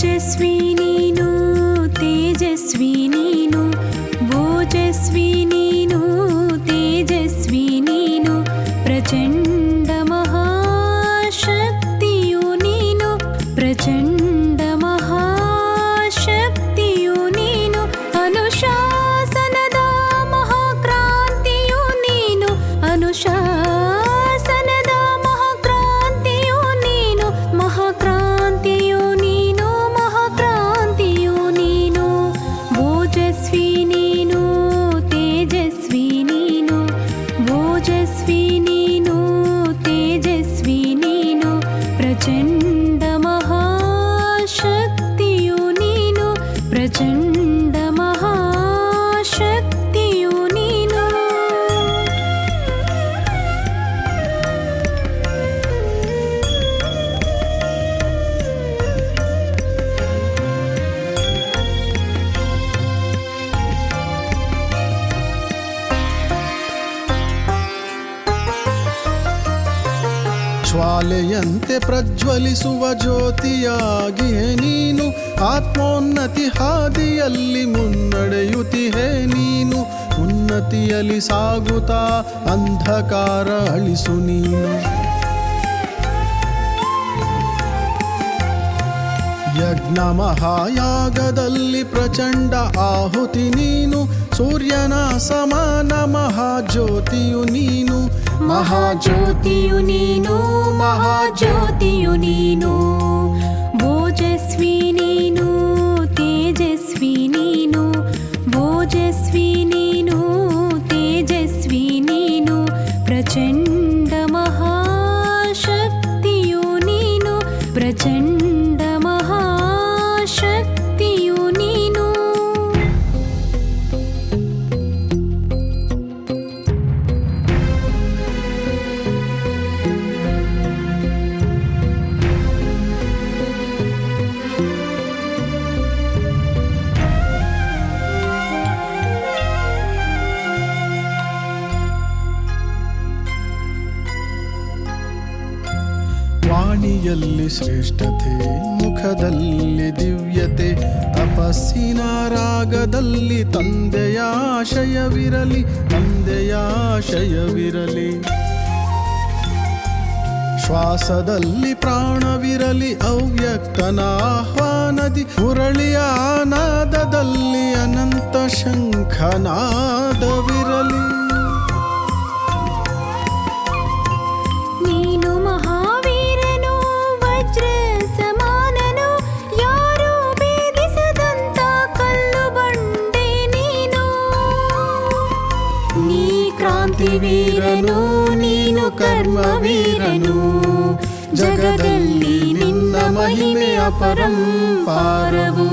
भोजस्विनीनु तेजस्विनीनु भोजस्विनी ನೀನು ಜ್ವಾಲೆಯಂತೆ ಪ್ರಜ್ವಲಿಸುವ ಜ್ಯೋತಿಯಾಗಿಯೇ ನೀನು ಆತ್ಮೋನ್ನತಿ ಹಾದಿಯಲ್ಲಿ ಮುನ್ನಡೆಯುತ್ತಿಹೇ ನೀನು ಉನ್ನತಿಯಲ್ಲಿ ಸಾಗುತ್ತಾ ಅಂಧಕಾರ ಅಳಿಸು ನೀನು. ಯಜ್ಞ ಮಹಾಯಾಗದಲ್ಲಿ ಪ್ರಚಂಡ ಆಹುತಿ ನೀನು. ಸೂರ್ಯನ ಸಮಾನ ಮಹಾಜ್ಯೋತಿಯು ನೀನು. ಮಹಾಜ್ಯೋತಿಯು ನೀನು ಮಹಾಜ್ಯೋತಿಯು ನೀನು. ವಾಣಿಯಲ್ಲಿ ಶ್ರೇಷ್ಠತೆ, ಮುಖದಲ್ಲಿ ದಿವ್ಯತೆ ತಪಸ್ಸಿನ ರಾಗದಲ್ಲಿ ತಂದೆಯ ಆಶಯವಿರಲಿ ತಂದೆಯ ಆಶಯವಿರಲಿ. ಶ್ವಾಸದಲ್ಲಿ ಪ್ರಾಣವಿರಲಿ, ಅವ್ಯಕ್ತನ ಆಹ್ವಾನದಿ, ಮುರಳಿಯ ನಾದದಲ್ಲಿ ಅನಂತ ಶಂಖನಾದವಿರಲಿ. ಕ್ರಾಂತಿವೀರನು ನೀನು ಕರ್ಮ ವೀರನು ಜಗದಲ್ಲಿ ನಿನ್ನ ಮಹಿಮೆಯ ಪರಂಪಾರವು